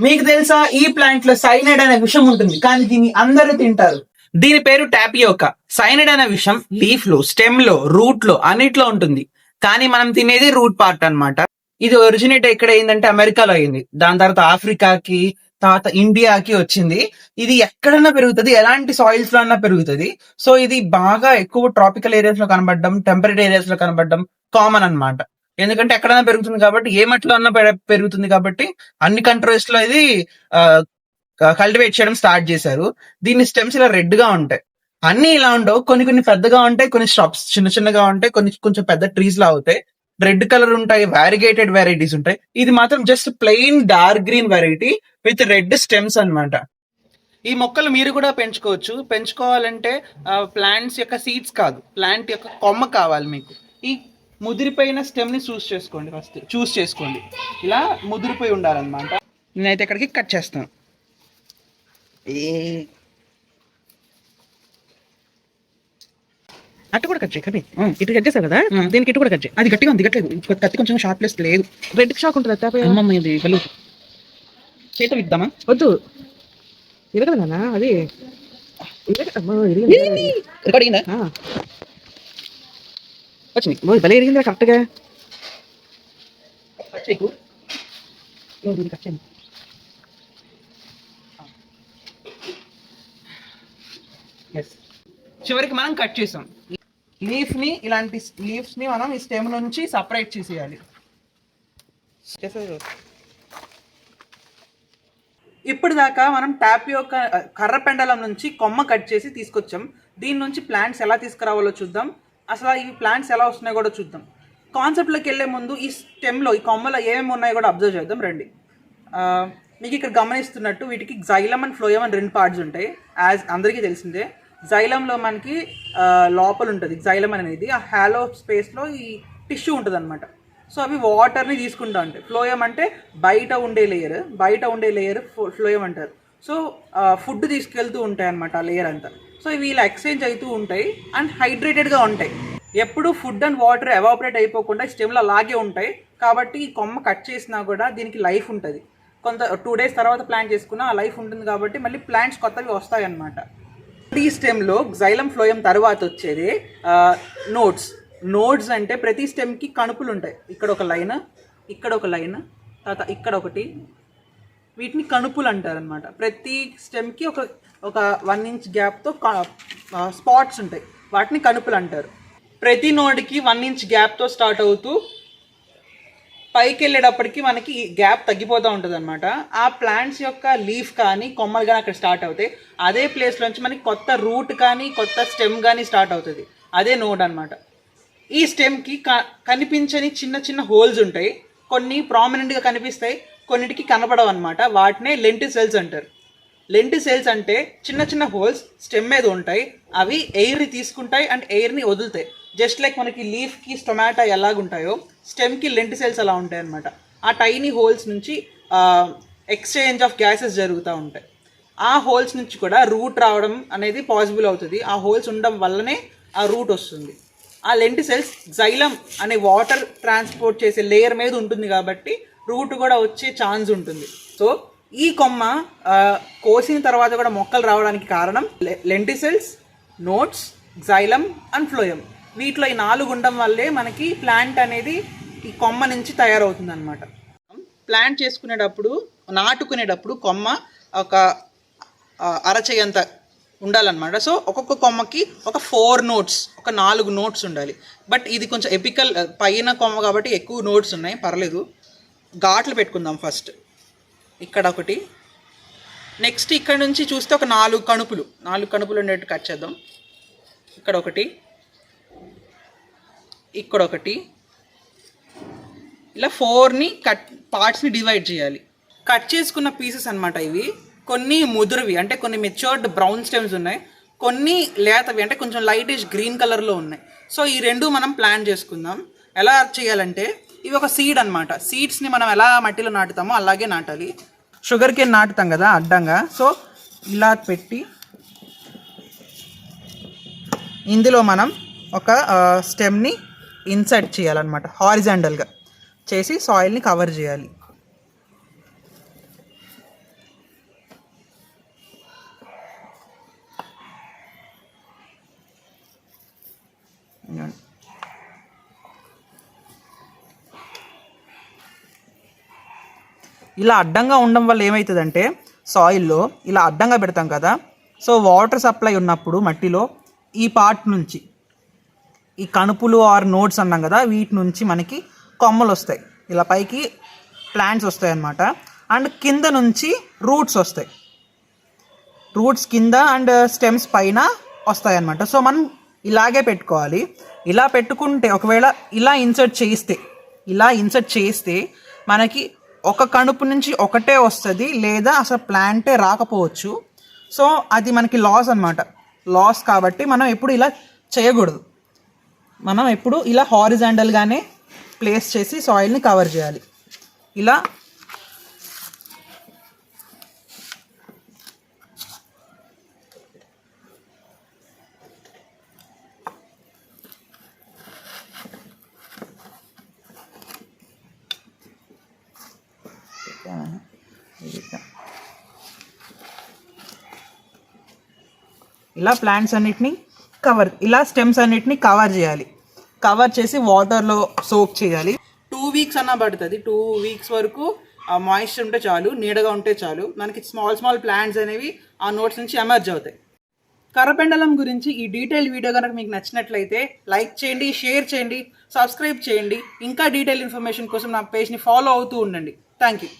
మీకు తెలుసా ఈ ప్లాంట్లో సైనైడ్ అనే విషయం ఉంటుంది. కానీ దీన్ని అందరూ తింటారు. దీని పేరు టాపియోకా సైనైడ్ అనే విషయం లీఫ్లో స్టెమ్లో రూట్లో అన్నిట్లో ఉంటుంది. కానీ మనం తినేది రూట్ పార్ట్ అన్నమాట. ఇది ఒరిజినేట్ ఎక్కడ అయిందంటే అమెరికాలో అయింది. దాని తర్వాత ఆఫ్రికాకి తర్వాత ఇండియాకి వచ్చింది. ఇది ఎక్కడన్నా పెరుగుతుంది ఎలాంటి సాయిల్స్లో అన్నా పెరుగుతుంది. సో ఇది బాగా ఎక్కువ ట్రాపికల్ ఏరియాస్లో కనబడడం టెంపరేట్ ఏరియాస్లో కనబడడం కామన్ అన్నమాట. ఎందుకంటే ఎక్కడైనా పెరుగుతుంది కాబట్టి ఏ మట్టిలో అన్నా పెరుగుతుంది కాబట్టి అన్ని కంట్రీస్లో ఇది కల్టివేట్ చేయడం స్టార్ట్ చేశారు. దీని స్టెమ్స్ ఇలా రెడ్గా ఉంటాయి. అన్ని ఇలా ఉండవు. కొన్ని కొన్ని పెద్దగా ఉంటాయి. కొన్ని స్ట్రబ్స్ చిన్న చిన్నగా ఉంటాయి. కొన్ని కొంచెం పెద్ద ట్రీస్ లా అవుతాయి. రెడ్ కలర్ ఉంటాయి. వ్యారిగేటెడ్ వెరైటీస్ ఉంటాయి. ఇది మాత్రం just plain dark green variety with red stems అన్నమాట. ఈ మొక్కలు మీరు కూడా పెంచుకోవచ్చు. పెంచుకోవాలంటే ప్లాంట్స్ యొక్క సీడ్స్ కాదు. ప్లాంట్ యొక్క కొమ్మ కావాలి మీకు. ఈ ముదిరిపోయిన స్టెమ్ని చూస్ చేసుకోండి ఫస్ట్ చూస్ చేసుకోండి. ఇలా ముదిరిపోయి ఉండాలన్నమాట. నేనైతే ఇక్కడికి కట్ చేస్తాను. ఏ- అట్టు కూడా కట్ చేయి ఇటు కట్ చేసావు కదా. దీనికి ఇటు కూడా కట్ చేయి. అది గట్టిగా ఉంది గట్టిగా ఉంది. కత్తి కొంచెం షార్ప్లెస్ లేదు. రెడ్ షాక్ ఉంటుంది తాప అమ్మమ్మ ఇది వెళ్ళు చేత విద్దామా వద్దు. ఇరగదు నాన్న అది. ఇరిగింది. అయిందా ఆ, వచ్చింది ఓయ్, భలే ఇరిగిందిరా కరెక్ట్గా కట్ చేయకు. ఇదిగో దీన్ని కట్ చేయండి. Yes. చివరికి మనం కట్ చేసాం లీఫ్ని ఇలాంటి లీవ్స్ని మనం ఈ స్టెమ్ నుంచి సపరేట్ చేసేయాలి ఇప్పుడు దాకా మనం ట్యాప్ యొక్క కర్ర పెండలం నుంచి కొమ్మ కట్ చేసి తీసుకొచ్చాం దీని నుంచి ప్లాంట్స్ ఎలా తీసుకురావాలో చూద్దాం అసలు ఈ ప్లాంట్స్ ఎలా వస్తున్నాయో కూడా చూద్దాం. కాన్సెప్ట్లోకి వెళ్ళే ముందు ఈ స్టెమ్లో ఈ కొమ్మలో ఏమేమి ఉన్నాయో కూడా అబ్జర్వ్ చేద్దాం రండి. మీకు ఇక్కడ గమనిస్తున్నట్టు వీటికి జైలం అండ్ ఫ్లోయం అని రెండు పార్ట్స్ ఉంటాయి. యాజ్ అందరికీ తెలిసిందే. జైలంలో మనకి లోపల ఉంటుంది. జైలం అనేది ఆ హ్యాలో స్పేస్లో ఈ టిష్యూ ఉంటుంది అనమాట సో అవి వాటర్ని తీసుకుంటా ఉంటాయి. ఫ్లోయం అంటే బయట ఉండే లేయర్ బయట ఉండే లేయర్ ఫ్లోయం అంటారు. సో ఫుడ్ తీసుకెళ్తూ ఉంటాయి అనమాట ఆ లేయర్ అంతా. సో ఇవి ఇలా ఎక్స్చేంజ్ అవుతూ ఉంటాయి అండ్ హైడ్రేటెడ్గా ఉంటాయి. ఎప్పుడు ఫుడ్ అండ్ వాటర్ ఎవాపరేట్ అయిపోకుండా స్టెమ్లో అలాగే ఉంటాయి. కాబట్టి ఈ కొమ్మ కట్ చేసినా కూడా దీనికి లైఫ్ ఉంటుంది. కొంత టూ డేస్ తర్వాత ప్లాంట్ చేసుకున్నా ఆ లైఫ్ ఉంటుంది కాబట్టి మళ్ళీ ప్లాంట్స్ కొత్తవి వస్తాయి అన్నమాట ఈ స్టెమ్లో జైలం ఫ్లోయం తర్వాత వచ్చేది నోట్స్ నోడ్స్ అంటే ప్రతి స్టెమ్కి కణుపులు ఉంటాయి. ఇక్కడ ఒక లైన్ ఇక్కడ ఒక లైన్ తర్వాత ఇక్కడ ఒకటి వీటిని కణుపులు అంటారు అనమాట ప్రతి స్టెమ్కి ఒక ఒక వన్ ఇంచ్ గ్యాప్తో స్పాట్స్ ఉంటాయి. వాటిని కణుపులు అంటారు. ప్రతి నోడ్కి వన్ ఇంచ్ గ్యాప్తో స్టార్ట్ అవుతూ పైకి వెళ్ళేటప్పటికి మనకి గ్యాప్ తగ్గిపోతూ ఉంటుంది అనమాట ఆ ప్లాంట్స్ యొక్క లీఫ్ కానీ కొమ్మలు కానీ అక్కడ స్టార్ట్ అవుతాయి. అదే ప్లేస్ నుంచి మనకి కొత్త రూట్ కానీ కొత్త స్టెమ్ కానీ స్టార్ట్ అవుతుంది. అదే నోడ్ అనమాట ఈ స్టెమ్కి క కనిపించని చిన్న చిన్న హోల్స్ ఉంటాయి. కొన్ని ప్రామినెంట్గా కనిపిస్తాయి. కొన్నిటికి కనపడవు అనమాట వాటినే లెంటి సెల్స్ అంటారు. లెంటి సెల్స్ అంటే చిన్న చిన్న హోల్స్ స్టెమ్ మీద ఉంటాయి. అవి ఎయిర్ని తీసుకుంటాయి అండ్ ఎయిర్ని వదులుతాయి. జస్ట్ లైక్ మనకి లీఫ్కి స్టొమాటో ఎలాగుంటాయో స్టెమ్కి లెంటి సెల్స్ అలా ఉంటాయి అనమాట ఆ టైనీ హోల్స్ నుంచి ఎక్స్చేంజ్ ఆఫ్ గ్యాసెస్ జరుగుతూ ఉంటాయి. ఆ హోల్స్ నుంచి కూడా రూట్ రావడం అనేది పాసిబుల్ అవుతుంది. ఆ హోల్స్ ఉండడం వల్లనే ఆ రూట్ వస్తుంది. ఆ లెంటి సెల్స్ జైలం అనే వాటర్ ట్రాన్స్పోర్ట్ చేసే లేయర్ మీద ఉంటుంది కాబట్టి రూట్ కూడా వచ్చే ఛాన్స్ ఉంటుంది. సో ఈ కొమ్మ కోసిన తర్వాత కూడా మొక్కలు రావడానికి కారణం lenticels nodes xylem and phloem వీటిలో ఈ నాలుగు ఉండడం వల్లే మనకి ప్లాంట్ అనేది ఈ కొమ్మ నుంచి తయారవుతుంది అనమాట ప్లాంట్ చేసుకునేటప్పుడు నాటుకునేటప్పుడు కొమ్మ ఒక ఆ, అరచేయంత ఉండాలన్నమాట. సో ఒక్కొక్క కొమ్మకి ఒక ఫోర్ నోట్స్ ఒక నాలుగు నోట్స్ ఉండాలి. బట్ ఇది కొంచెం ఎపికల్ పైన కొమ్మ కాబట్టి ఎక్కువ నోట్స్ ఉన్నాయి పర్లేదు. ఘాట్లు పెట్టుకుందాం ఫస్ట్. ఇక్కడ ఒకటి. నెక్స్ట్ ఇక్కడ నుంచి చూస్తే ఒక నాలుగు కణుపులు. నాలుగు కణుపులు ఉండేట్టు కట్ చేద్దాం. ఇక్కడ ఒకటి. ఇక్కడ ఒకటి. ఇలా ఫోర్ని కట్ పార్ట్స్ని డివైడ్ చేయాలి. కట్ చేసుకున్న పీసెస్ అన్నమాట ఇవి. కొన్ని ముదురువి అంటే కొన్ని మెచ్యూర్డ్ బ్రౌన్ స్టెమ్స్ ఉన్నాయి. కొన్ని లేతవి అంటే కొంచెం లైటిష్ గ్రీన్ కలర్లో ఉన్నాయి. సో ఈ రెండు మనం ప్లాన్ చేసుకుందాం. ఎలా చేయాలంటే ఇవి ఒక సీడ్ అనమాట సీడ్స్ని మనం ఎలా మట్టిలో నాటుతామో అలాగే నాటాలి. షుగర్ కేన్ నాటుతాం కదా అడ్డంగా. సో ఇలా పెట్టి ఇందులో మనం ఒక స్టెమ్ని ఇన్సర్ట్ చేయాలన్నమాట హారిజాండల్గా చేసి సాయిల్ని కవర్ చేయాలి. ఇలా అడ్డంగా ఉండడం వల్ల ఏమవుతుందంటే సాయిల్లో ఇలా అడ్డంగా పెడతాం కదా. సో వాటర్ సప్లై ఉన్నప్పుడు మట్టిలో ఈ పార్ట్ నుంచి ఈ కణుపులు ఆర్ నోట్స్ అన్నాం కదా వీటి నుంచి మనకి కొమ్మలు వస్తాయి. ఇలా పైకి ప్లాంట్స్ వస్తాయి అన్నమాట. అండ్ కింద నుంచి రూట్స్ వస్తాయి. రూట్స్ కింద అండ్ స్టెమ్స్ పైన వస్తాయి అన్నమాట. సో మనం ఇలాగే పెట్టుకోవాలి. ఇలా పెట్టుకుంటే ఒకవేళ ఇలా ఇన్సర్ట్ చేస్తే ఇలా ఇన్సర్ట్ చేస్తే మనకి ఒక కణుపు నుంచి ఒకటే వస్తుంది లేదా అసలు ప్లాంటే రాకపోవచ్చు. సో అది మనకి లాస్ అన్నమాట. లాస్ కాబట్టి మనం ఎప్పుడు ఇలా చేయకూడదు. మనం ఎప్పుడు ఇలా హారిజాండల్గానే ప్లేస్ చేసి సాయిల్ని కవర్ చేయాలి. ఇలా ఇలా ప్లాంట్స్ అన్నిటిని కవర్ ఇలా స్టెమ్స్ అన్నిటిని కవర్ చేయాలి. కవర్ చేసి వాటర్లో సోక్ చేయాలి. టూ వీక్స్ అన్న పడుతుంది. టూ వీక్స్ వరకు ఆ మాయిశ్చర్ ఉంటే చాలు నీడగా ఉంటే చాలు. మనకి స్మాల్ స్మాల్ ప్లాంట్స్ అనేవి ఆ నోట్స్ నుంచి ఎమర్జ్ అవుతాయి. కర్రపెండలం గురించి ఈ డీటెయిల్ వీడియో కనుక మీకు నచ్చినట్లయితే లైక్ చేయండి షేర్ చేయండి సబ్స్క్రైబ్ చేయండి. ఇంకా డీటెయిల్ ఇన్ఫర్మేషన్ కోసం నా పేజ్ని ఫాలో అవుతూ ఉండండి. Thank you